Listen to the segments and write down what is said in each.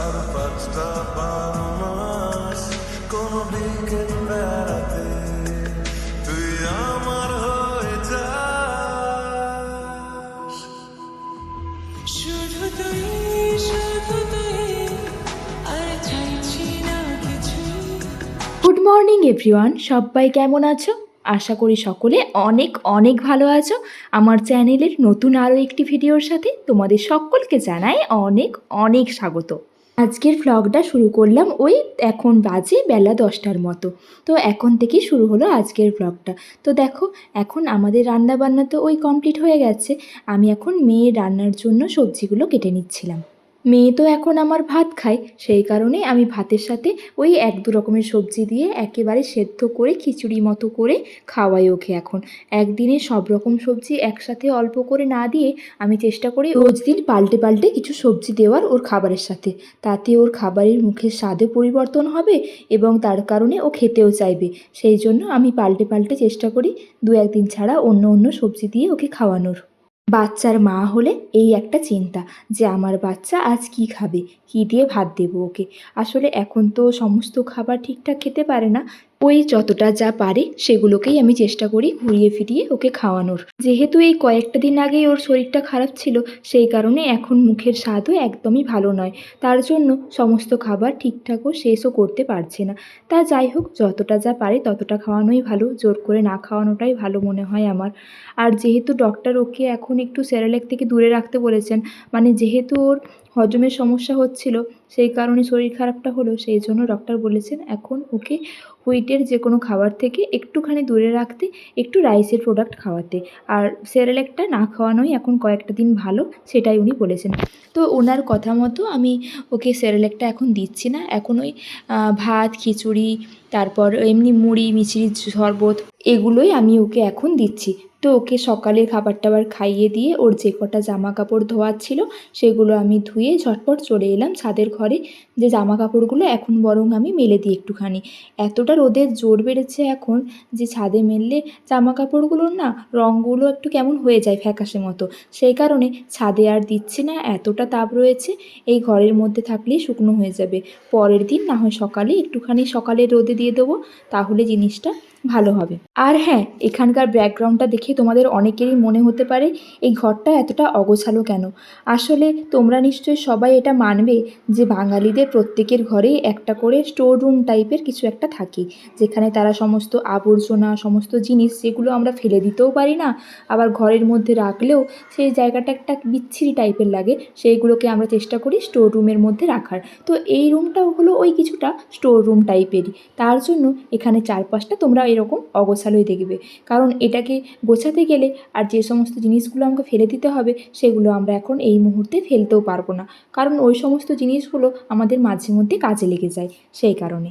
আর পাঁচটা বারো মাস কোনো বিকেল বেড়াতে এভরিওয়ান সবাই কেমন আছো? আশা করি সকলে অনেক অনেক ভালো আছো। আমার চ্যানেলের নতুন আরও একটি ভিডিওর সাথে তোমাদের সকলকে জানাই অনেক অনেক স্বাগত। আজকের ভ্লগটা শুরু করলাম ওই এখন বাজে বেলা দশটার মতো। তো এখন থেকেই শুরু হলো আজকের ভ্লগটা তো দেখো, এখন আমাদের রান্না বান্না তো ওই কমপ্লিট হয়ে গেছে। আমি এখন মেয়ের রান্নার জন্য সবজিগুলো কেটে নিচ্ছিলাম। মেয়ে তো এখন আমার ভাত খায়, সেই কারণে আমি ভাতের সাথে ওই এক দু রকমের সবজি দিয়ে একেবারে সেদ্ধ করে খিচুড়ি মতো করে খাওয়াই ওকে এখন। একদিনে সব রকম সবজি একসাথে অল্প করে না দিয়ে আমি চেষ্টা করি রোজ দিন পাল্টে পাল্টে কিছু সবজি দেওয়ার ওর খাবারের সাথে। তাতে ওর খাবারের মুখের স্বাদে পরিবর্তন হবে এবং তার কারণে ও খেতেও চাইবে। সেই জন্য আমি পাল্টে পাল্টে চেষ্টা করি দু একদিন ছাড়া অন্য অন্য সবজি দিয়ে ওকে খাওয়ানোর। বাচ্চার মা হলে এই একটা চিন্তা যে আমার বাচ্চা আজ কি খাবে? কি দিয়ে ভাত দেবো ওকে? আসলে এখন তো সমস্ত খাবার ঠিকঠাক খেতে পারে না ওই যতটা যা পারে সেগুলোকেই আমি চেষ্টা করি ঘুরিয়ে ফিরিয়ে ওকে খাওয়ানোর। যেহেতু এই কয়েকটা দিন আগেই ওর শরীরটা খারাপ ছিল, সেই কারণে এখন মুখের স্বাদও একদমই ভালো নয়। তার জন্য সমস্ত খাবার ঠিকঠাকও শেষও করতে পারছে না। তা যাই হোক, যতটা যা পারে ততটা খাওয়ানোই ভালো। জোর করে না খাওয়ানোটাই ভালো মনে হয় আমার। আর যেহেতু ডক্টর ওকে এখন একটু স্যারেলেক থেকে দূরে রাখতে বলেছেন মানে যেহেতু ওর হজমের সমস্যা হচ্ছিল, সেই কারণে শরীর খারাপটা হলো, সেই জন্য ডক্টর বলেছেন এখন ওকে হুইটের যে কোনো খাবার থেকে একটুখানি দূরে রাখতে, একটু রাইসের প্রোডাক্ট খাওয়াতে। আর সেরেলেকটা না খাওয়ানোই এখন কয়েকটা দিন ভালো, সেটাই উনি বলেছেন। তো ওনার কথা মতো আমি ওকে সেরেলেকটা এখন দিচ্ছি না। এখন ওই ভাত, খিচুড়ি, তারপর এমনি মুড়ি মিচড়ি শরবত, এগুলোই আমি ওকে এখন দিচ্ছি। তো ওকে সকালের খাবার টাবার খাইয়ে দিয়ে ওর যে কটা জামা কাপড় ধোয়ার ছিল, সেগুলো আমি ধুয়ে ঝটপট চলে এলাম ছাদের ঘরে। যে জামা কাপড়গুলো এখন বরং আমি মেলে দিই একটুখানি। এতটা রোদের জোর বেড়েছে এখন যে ছাদে মেললে জামা কাপড়গুলোর না রঙগুলো একটু কেমন হয়ে যায় ফ্যাকাশে মতো। সেই কারণে ছাদে আর দিচ্ছি না, এতটা তাপ রয়েছে, এই ঘরের মধ্যে থাকলেই শুকনো হয়ে যাবে। পরের দিন না হয় সকালে একটুখানি সকালে রোদে দিয়ে দেবো, তাহলে জিনিসটা ভালো হবে। আর হ্যাঁ এখানকার ব্যাকগ্রাউন্ডটা দেখে তোমাদের অনেকেরই মনে হতে পারে এই ঘরটা এতটা অগোছালো কেন? আসলে তোমরা নিশ্চয়ই সবাই এটা মানবে যে বাঙালিদের প্রত্যেকের ঘরেই একটা করে স্টোর রুম টাইপের কিছু একটা থাকে। যেখানে তারা সমস্ত আবর্জনা, সমস্ত জিনিস যেগুলো আমরা ফেলে দিতেও পারি না, আবার ঘরের মধ্যে রাখলেও সেই জায়গাটা একটা বিচ্ছিরি টাইপের লাগে, সেইগুলোকে আমরা চেষ্টা করি স্টোর রুমের মধ্যে রাখার। তো এই রুমটাও হলো ওই কিছুটা স্টোর রুম টাইপেরই তার জন্য এখানে চারপাশটা তোমরা এরকম অগোছালোই দেখবে। কারণ এটাকে গোছাতে গেলে আর যে সমস্ত জিনিসগুলো আমাকে ফেলে দিতে হবে, সেগুলো আমরা এখন এই মুহূর্তে ফেলতেও পারব না। কারণ ওই সমস্ত জিনিসগুলো আমাদের মাঝে মধ্যে কাজে লেগে যায়, সেই কারণে।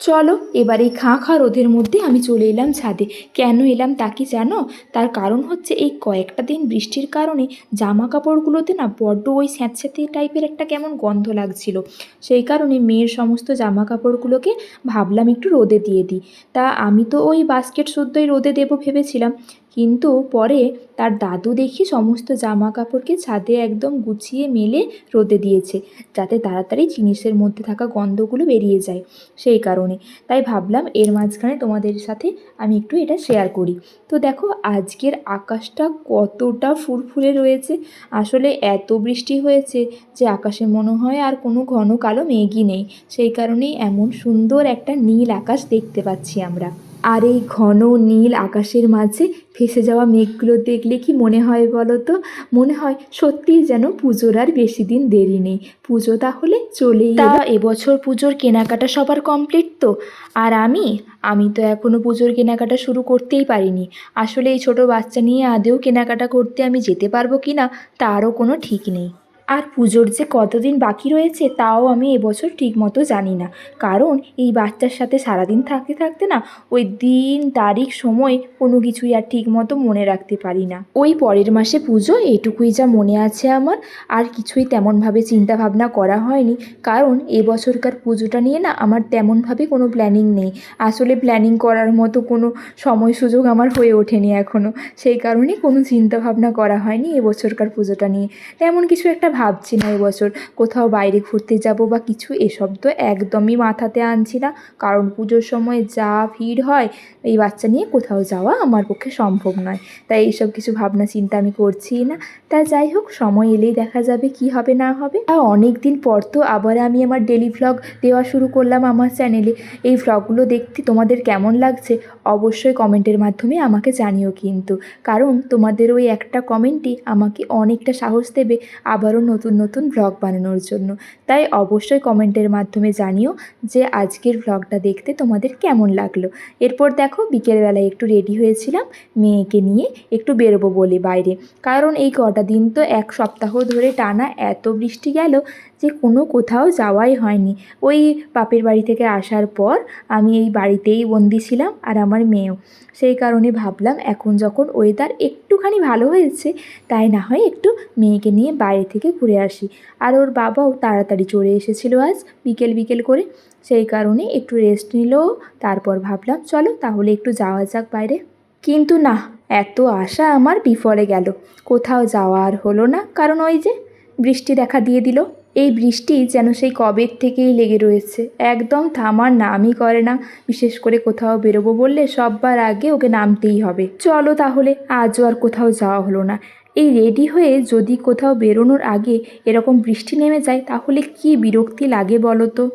চলো, এবার এই খাঁ খাঁ রোদের মধ্যে আমি চলে এলাম ছাদে। কেন এলাম তা কি জানো? তার কারণ হচ্ছে এই কয়েকটা দিন বৃষ্টির কারণে জামা কাপড়গুলোতে না বড্ড ওই স্যাঁতস্যাঁতে টাইপের একটা কেমন গন্ধ লাগছিল। সেই কারণে মেয়ের সমস্ত জামা কাপড়গুলোকে ভাবলাম একটু রোদে দিয়ে দিই। তা আমি তো ওই বাস্কেট শুদ্ধই রোদে দেবো ভেবেছিলাম। কিন্তু পরে তার দাদু দেখি সমস্ত জামা কাপড়কে ছাদে একদম গুছিয়ে মেলে রোদে দিয়েছে, যাতে তাড়াতাড়ি জিনিসের মধ্যে থাকা গন্ধগুলো বেরিয়ে যায়। সেই কারণে। তাই ভাবলাম এর মাঝখানে তোমাদের সাথে আমি একটু এটা শেয়ার করি। তো দেখো, আজকের আকাশটা কতটা ফুরফুরে রয়েছে। আসলে এত বৃষ্টি হয়েছে যে আকাশে মনে হয় আর কোনো ঘন কালো মেঘই নেই। সেই কারণেই এমন সুন্দর একটা নীল আকাশ দেখতে পাচ্ছি আমরা। আর এই ঘন নীল আকাশের মাঝে ভেসে যাওয়া মেঘগুলো দেখলে কি মনে হয় বলো তো? মনে হয় সত্যিই যেন পুজোর আর বেশি দিন দেরি নেই। পুজো তাহলে চলেই তা এবছর পুজোর কেনাকাটা সবার কমপ্লিট তো? আর আমি? আমি তো এখনও পুজোর কেনাকাটা শুরু করতেই পারিনি। আসলে এই ছোট বাচ্চা নিয়ে আদেও কেনাকাটা করতে আমি যেতে পারব কি না তারও কোনো ঠিক নেই। আর পুজোর যে কতদিন বাকি রয়েছে তাও আমি এবছর ঠিকমতো জানি না। কারণ এই বাচ্চার সাথে সারাদিন থাকতে থাকতে না ওই দিন, তারিখ, সময় কোনো কিছুই আর ঠিকমতো মনে রাখতে পারি না। ওই পরের মাসে পুজো, এটুকুই যা মনে আছে আমার। আর কিছুই তেমনভাবে চিন্তা ভাবনা করা হয়নি। কারণ এবছরকার পুজোটা নিয়ে না আমার তেমনভাবে কোনো প্ল্যানিং নেই। আসলে প্ল্যানিং করার মতো কোনো সময় সুযোগ আমার হয়ে ওঠেনি এখনও সেই কারণে কোনো চিন্তা ভাবনা করা হয়নি এবছরকার পুজোটা নিয়ে। তেমন কিছু একটা ভাবছি না এবছর। কোথাও বাইরে ঘুরতে যাব বা কিছু, এসব তো একদমই মাথাতে আনছি না। কারণ পুজোর সময় যা ভিড় হয়, এই বাচ্চা নিয়ে কোথাও যাওয়া আমার পক্ষে সম্ভব নয়। তাই এইসব কিছু ভাবনা চিন্তা আমি করছিই না। তা যাই হোক, সময় এলেই দেখা যাবে কি হবে না হবে। আর অনেক দিন পর তো আবার আমি আমার ডেলি ভ্লগ দেওয়া শুরু করলাম আমার চ্যানেলে এই ভ্লগগুলো দেখতে তোমাদের কেমন লাগছে, অবশ্যই কমেন্টের মাধ্যমে আমাকে জানিও কিন্তু। কারণ তোমাদের ওই একটা কমেন্টই আমাকে অনেকটা সাহস দেবে, আবারও নতুন নতুন ব্লগ বানানোর জন্য। তাই অবশ্যই কমেন্টের মাধ্যমে জানিও যে আজকের ব্লগটা দেখতে তোমাদের কেমন লাগল। এরপর দেখো, বিকেলবেলায় একটু রেডি হয়েছিলাম, মেয়েকে নিয়ে একটু বেরোবো বলে বাইরে। কারণ এই কটা দিন তো এক সপ্তাহ ধরে টানা এত বৃষ্টি গেল যে কোনো কোথাও যাওয়াই হয়নি। ওই বাপের বাড়ি থেকে আসার পর আমি এই বাড়িতেই বন্দি ছিলাম আর আমার মেয়েও। সেই কারণে ভাবলাম, এখন যখন ওয়েদার একটুখানি ভালো হয়েছে, তাই না হয় একটু মেয়েকে নিয়ে বাইরে থেকে ঘুরে আসি। আর ওর বাবাও তাড়াতাড়ি চলে এসেছিল আজ, বিকেল বিকেল করে। সেই কারণে একটু রেস্ট নিল, তারপর ভাবলাম, চলো তাহলে একটু যাওয়া যাক বাইরে। কিন্তু না, এত আশা আমার বিফলে গেল। কোথাও যাওয়া আর হলো না, কারণ ওই যে বৃষ্টি দেখা দিয়ে দিল। এই বৃষ্টি যেন সেই কবের থেকেই লেগে রয়েছে। একদম থামার নামই করে না। বিশেষ করে কোথাও বেরোবো বললে সববার আগে ওকে নামতেই হবে। চলো তাহলে, আজও আর কোথাও যাওয়া হলো না। এই রেডি হয়ে যদি কোথাও বেরোনোর আগে এরকম বৃষ্টি নেমে যায়, তাহলে কি বিরক্তি লাগে বলো তো?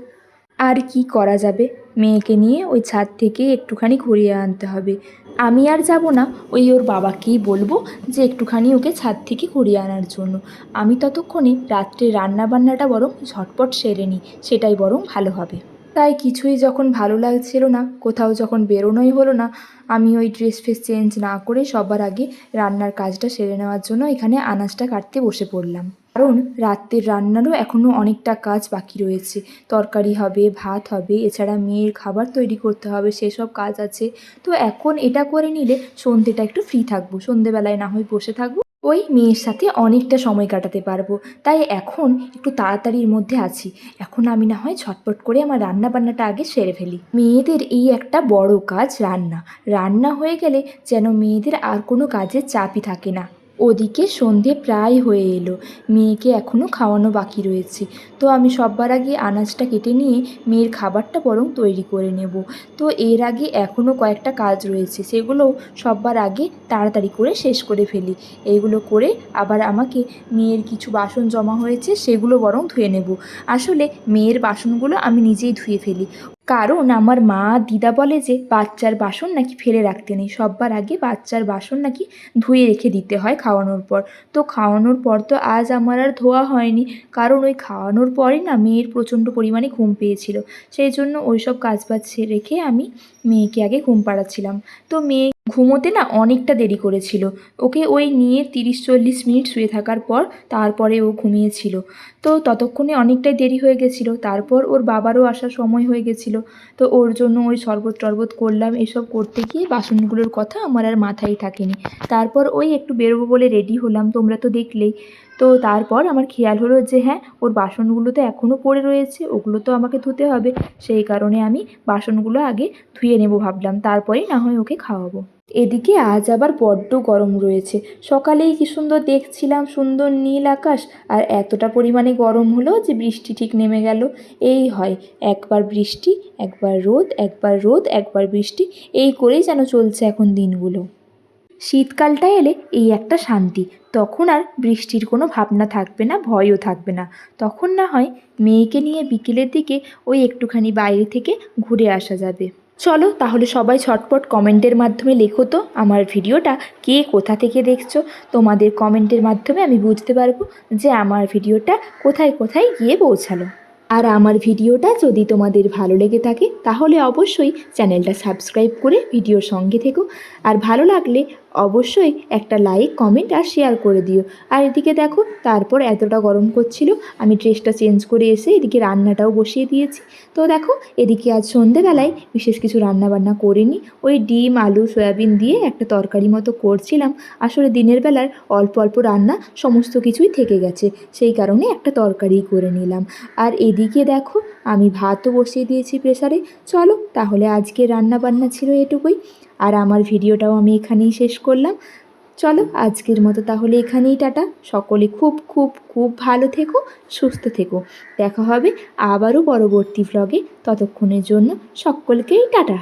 আর কি করা যাবে? মেয়েকে নিয়ে ওই ছাদ থেকে একটুখানি ঘুরিয়ে আনতে হবে। আমি আর যাব না। ওই ওর বাবাকেই বলব যে একটুখানি ওকে ছাদ থেকে ঘুরিয়ে আনার জন্য। আমি ততক্ষণে রাত্রে রান্নাবান্নাটা বরং ঝটপট সেরে নিই, সেটাই বরং ভালো হবে। তাই কিছুই যখন ভালো লাগছিল না, কোথাও যখন বেরোনোই হলো না, আমি ওই ড্রেস ফ্রেস চেঞ্জ না করে সবার আগে রান্নার কাজটা সেরে নেওয়ার জন্য এখানে আনাজটা কাটতে বসে পড়লাম। কারণ রাত্রের রান্নারও এখনও অনেকটা কাজ বাকি রয়েছে। তরকারি হবে, ভাত হবে, এছাড়া মেয়ের খাবার তৈরি করতে হবে, সেসব কাজ আছে। তো এখন এটা করে নিলে সন্ধেটা একটু ফ্রি থাকব। সন্ধেবেলায় না হয় বসে থাকব। ওই মেয়ের সাথে অনেকটা সময় কাটাতে পারব। তাই এখন একটু তাড়াতাড়ির মধ্যে আছি। এখন আমি না হয় ঝটপট করে আমার রান্না বান্নাটা আগে সেরে ফেলি। মেয়েদের এই একটা বড় কাজ রান্না। রান্না হয়ে গেলে যেন মেয়েদের আর কোনো কাজের চাপই থাকে না। ওদিকে সন্ধে প্রায় হয়ে এলো। মেয়েকে এখনও খাওয়ানো বাকি রয়েছে। তো আমি সববার আগে আনাজটা কেটে নিয়ে মেয়ের খাবারটা বরং তৈরি করে নেব। তো এর আগে এখনও কয়েকটা কাজ রয়েছে। সেগুলো সববার আগে তাড়াতাড়ি করে শেষ করে ফেলি। এইগুলো করে আবার আমাকে মেয়ের কিছু বাসন জমা হয়েছে, সেগুলো বরং ধুয়ে নেব। আসলে মেয়ের বাসনগুলো আমি নিজেই ধুয়ে ফেলি। কারণ আমার মা দিদা বলে যে বাচ্চার বাসন নাকি ফেলে রাখতে নেই। সববার আগে বাচ্চার বাসন নাকি ধুয়ে রেখে দিতে হয় খাওয়ানোর পর। তো খাওয়ানোর পর তো আজ আমার আর ধোয়া হয়নি। কারণ ওই খাওয়ানোর পরই না মেয়ের প্রচণ্ড পরিমাণে ঘুম পেয়েছিল। সেই জন্য ওই সব কাজ বাজ রেখে আমি মেয়েকে আগে ঘুম পাড়াচ্ছিলাম। তো মেয়ে ঘুমোতে না অনেকটা দেরি করেছিল। ওকে ওই নিয়ে তিরিশ চল্লিশ মিনিট শুয়ে থাকার পর তারপরে ও ঘুমিয়েছিল। তো ততক্ষণে অনেকটাই দেরি হয়ে গেছিল। তারপর ওর বাবারও আসার সময় হয়ে গেছিল। তো ওর জন্য ওই শরবত টরবত করলাম। এসব করতে গিয়ে বাসনগুলোর কথা আমার আর মাথায় থাকেনি। তারপর ওই একটু বেরোবো বলে রেডি হলাম। তোমরা তো দেখলেই। তো তারপর আমার খেয়াল হলো যে হ্যাঁ ওর বাসনগুলো তো এখনও পড়ে রয়েছে, ওগুলো তো আমাকে ধুতে হবে। সেই কারণে আমি বাসনগুলো আগে ধুয়ে নেব ভাবলাম তারপরেই না হয় ওকে খাওয়াবো। এদিকে আজ আবার বড্ড গরম রয়েছে। সকালেই কি সুন্দর দেখছিলাম সুন্দর নীল আকাশ, আর এতটা পরিমাণে গরম হলো যে বৃষ্টি ঠিক নেমে গেল। এই হয়, একবার বৃষ্টি, একবার রোদ একবার রোদ, একবার বৃষ্টি, এই করেই যেন চলছে এখন দিনগুলো। শীতকালটা এলে এই একটা শান্তি। তখন আর বৃষ্টির কোনো ভাবনা থাকবে না, ভয়ও থাকবে না। তখন না হয় মেয়েকে নিয়ে বিকেলের দিকে ওই একটুখানি বাইরে থেকে ঘুরে আসা যাবে। চলো তাহলে সবাই ছটপট কমেন্টের মাধ্যমে লেখো তো আমার ভিডিওটা। কে কোথা থেকে দেখছ? তোমাদের কমেন্টের মাধ্যমে আমি বুঝতে পারব যে আমার ভিডিওটা কোথায় কোথায় গিয়ে পৌঁছালো। আর আমার ভিডিওটা যদি তোমাদের ভালো লেগে থাকে, তাহলে অবশ্যই চ্যানেলটা সাবস্ক্রাইব করে ভিডিওর সঙ্গে থেকো। আর ভালো লাগলে অবশ্যই একটা লাইক, কমেন্ট আর শেয়ার করে দিও। আর এদিকে দেখো, তারপর এতটা গরম করছিল, আমি ড্রেসটা চেঞ্জ করে এসে এদিকে রান্নাটাও বসিয়ে দিয়েছি। তো দেখো, এদিকে আজ সন্ধেবেলায় বিশেষ কিছু রান্না বান্না করিনি। ওই ডিম, আলু, সয়াবিন দিয়ে একটা তরকারি মতো করছিলাম। আসলে দিনের বেলার অল্প অল্প রান্না সমস্ত কিছুই থেকে গেছে। সেই কারণে একটা তরকারি করে নিলাম। আর এদিকে দেখো, আমি ভাতও বসিয়ে দিয়েছি প্রেসারে। চলো, তাহলে আজকে রান্না বান্না ছিল এটুকুই। আর আমার ভিডিওটাও আমি এখানেই শেষ করলাম। চলো, আজকের মতো তাহলে এখানেই টাটা। সকলে খুব খুব খুব ভালো থেকো, সুস্থ থেকো। দেখা হবে আবারও পরবর্তী ভ্লগে ততক্ষণের জন্য সকলকেই টাটা।